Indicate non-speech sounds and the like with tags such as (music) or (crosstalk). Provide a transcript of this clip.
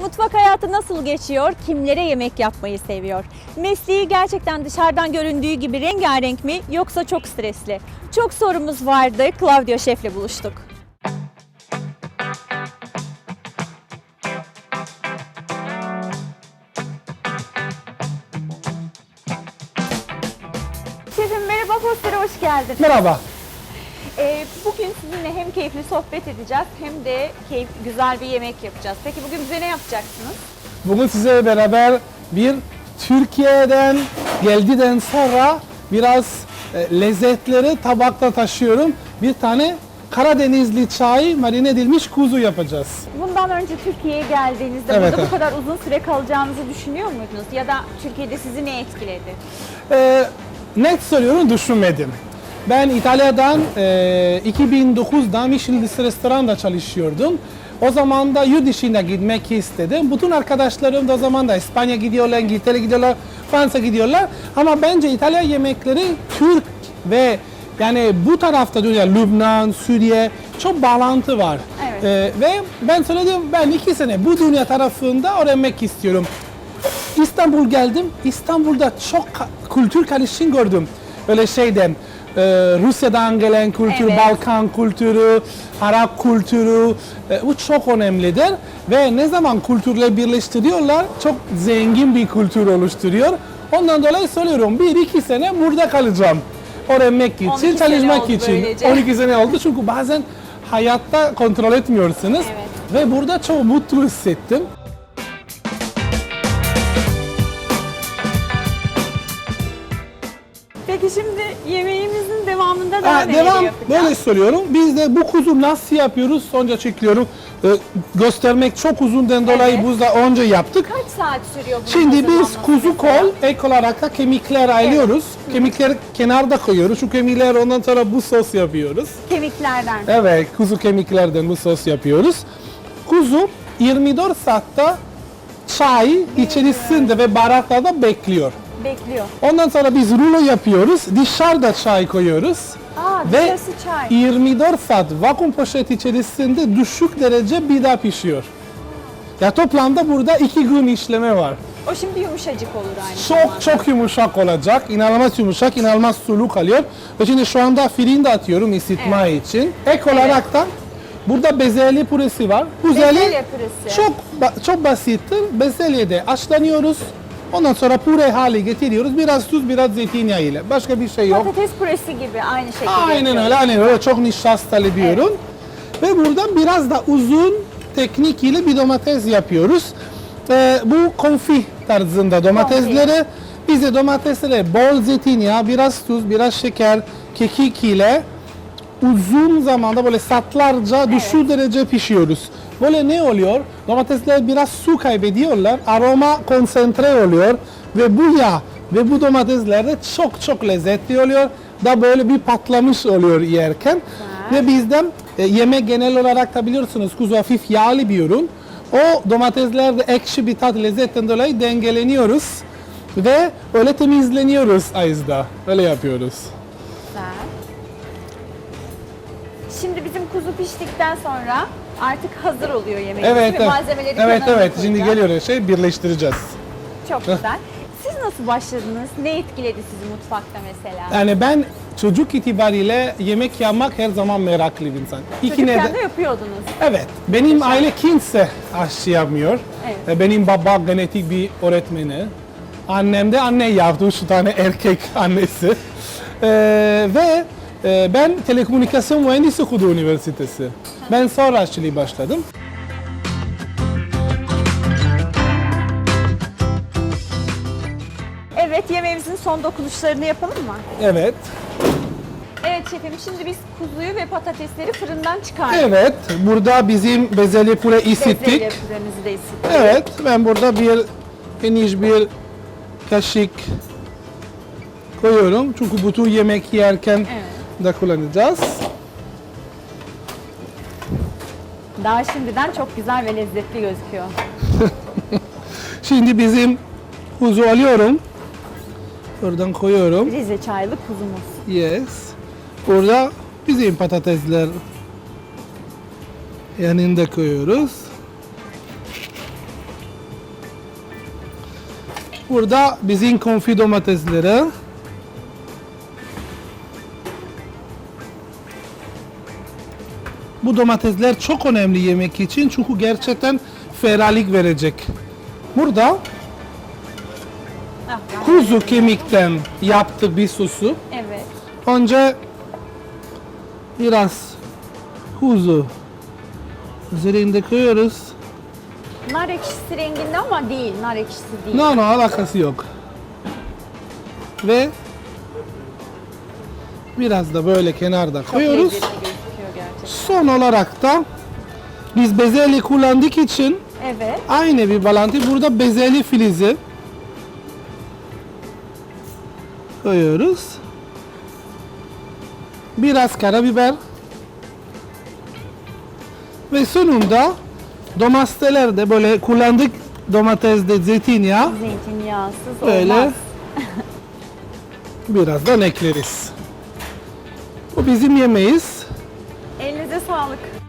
Mutfak hayatı nasıl geçiyor? Kimlere yemek yapmayı seviyor? Mesleği gerçekten dışarıdan göründüğü gibi rengarenk mi yoksa çok stresli? Çok sorumuz vardı. Claudio Şef'le buluştuk. Şefim merhaba, Foster'a hoş geldin. Merhaba. Ee, bugün sizinle hem keyifli sohbet edeceğiz hem de keyif, güzel bir yemek yapacağız. Peki bugün bize ne yapacaksınız? Bugün size beraber bir Türkiye'den geldiden sonra biraz e, lezzetleri tabakta taşıyorum. Bir tane Karadenizli çay marine edilmiş kuzu yapacağız. Bundan önce Türkiye'ye geldiğinizde Evet, burada bu evet. kadar uzun süre kalacağınızı düşünüyor muydunuz? Ya da Türkiye'de sizi ne etkiledi? E, net söylüyorum düşünmedim. Ben İtalya'dan e, 2009'da Michelin restoranda çalışıyordum. O zaman da yurt dışına gitmek istedim. Bütün arkadaşlarım da o zaman da İspanya gidiyorlar, İngiltere gidiyorlar, Fransa gidiyorlar. Ama bence İtalya yemekleri Türk ve yani bu tarafta dünya Lübnan, Suriye çok bağlantı var. Evet. E, ve ben söyledim ben iki sene bu dünya tarafında öğrenmek istiyorum. İstanbul geldim. İstanbul'da çok kültür karışım gördüm. Öyle şeyden e, Rusya'dan gelen kültür, Evet. Balkan kültürü, Arap kültürü e, bu çok önemlidir ve ne zaman kültürle birleştiriyorlar çok zengin bir kültür oluşturuyor. Ondan dolayı söylüyorum bir iki sene burada kalacağım. Öğrenmek 12 için, çalışmak için. böylece. 12 sene oldu çünkü bazen hayatta kontrol etmiyorsunuz. Evet. Ve burada çok mutlu hissettim. Peki şimdi yemeğimizin devamında Ha, neler devam yapacağız? böyle söylüyorum. Biz de bu kuzu nasıl yapıyoruz sonra çekiyorum. Ee, göstermek çok uzundan dolayı Evet. biz de önce yaptık. Kaç saat sürüyor bunun Şimdi biz kuzu kol ek olarak da kemikler ayırıyoruz. Kemikleri kenarda koyuyoruz. Şu kemikler ondan sonra bu sos yapıyoruz. Kemiklerden. Evet, kuzu kemiklerden bu sos yapıyoruz. Kuzu 24 saatte çay içerisinde ve baharatlarda bekliyor. Bekliyor. Ondan sonra biz rulo yapıyoruz. Dışarıda çay koyuyoruz. Aa Ve çay. 24 saat vakum poşet içerisinde düşük derece bir daha pişiyor. Ya toplamda burada iki gün işleme var. O şimdi yumuşacık olur aynı Çok zamanda. çok yumuşak olacak. İnanılmaz yumuşak, inanılmaz sulu kalıyor. Ve şimdi şu anda firin de atıyorum ısıtma için. Ek olarak da burada bezelye püresi var. Bu Bezelye püresi. çok çok basittir. Bezelye de haşlanıyoruz. Ondan sonra püre hali getiriyoruz. Biraz tuz, biraz zeytinyağı ile. Başka bir şey yok. Patates püresi gibi aynı şekilde. Aynen öyle, aynen öyle. Çok nişastalı bir ürün. Ve buradan biraz da uzun teknik ile bir domates yapıyoruz. Ee, bu konfi tarzında domatesleri. Biz de domatesleri bol zeytinyağı, biraz tuz, biraz şeker, kekik ile uzun zamanda böyle saatlerce düşük derece pişiyoruz. Böyle ne oluyor? Domatesler biraz su kaybediyorlar, aroma konsantre oluyor ve bu yağ ve bu domatesler de çok çok lezzetli oluyor. Da böyle bir patlamış oluyor yerken. Ve bizden e, yemek genel olarak da biliyorsunuz kuzu hafif yağlı bir ürün. O domateslerde ekşi bir tat lezzetten dolayı dengeleniyoruz ve öyle temizleniyoruz ağızda. Öyle yapıyoruz. Güzel. Şimdi bizim kuzu piştikten sonra artık hazır oluyor yemeğimiz Evet, ve evet. malzemeleri Evet, evet. Şimdi koyacağız. geliyor şey birleştireceğiz. Çok güzel. Siz nasıl başladınız? Ne etkiledi sizi mutfakta mesela? Yani ben çocuk itibariyle yemek yapmak her zaman meraklı bir insan. İki Çocukken neden- de yapıyordunuz. Evet. Benim aile kimse aşçı yapmıyor. Evet. Benim baba genetik bir öğretmeni. Annem de anne yaptı. Üç tane erkek annesi. E, ve ben telekomünikasyon mühendisi okudu üniversitesi. Ben sonra aşçılığı başladım. Evet, yemeğimizin son dokunuşlarını yapalım mı? Evet. Evet şefim, şimdi biz kuzuyu ve patatesleri fırından çıkardık. Evet. Burada bizim bezelye püre ısıttık. Bezelye püremizi de ısıttık. Evet, ben burada bir geniş bir kaşık koyuyorum. Çünkü bütün yemek yerken Evet. Da kullanacağız. Daha şimdiden çok güzel ve lezzetli gözüküyor. (laughs) Şimdi bizim kuzu alıyorum. Buradan koyuyorum. Rize çaylı kuzumuz. Yes. Burada bizim patatesler yanında koyuyoruz. Burada bizim konfi domatesleri. Bu domatesler çok önemli yemek için çünkü gerçekten ferahlık verecek. Burada kuzu kemikten yaptık bir sosu. Evet. Önce biraz kuzu üzerinde koyuyoruz. Nar ekşisi renginde ama değil. Nar ekşisi değil. No no alakası yok. Ve biraz da böyle kenarda koyuyoruz. lezzetli. Son olarak da biz bezelye kullandık için Evet. aynı bir bağlantı. Burada bezelye filizi koyuyoruz. Biraz karabiber. Ve sonunda domatesler de böyle kullandık domatesde zeytinyağı Zeytinyağsız böyle olmaz. (laughs) birazdan ekleriz. Bu bizim yemeğiz. Sağlık.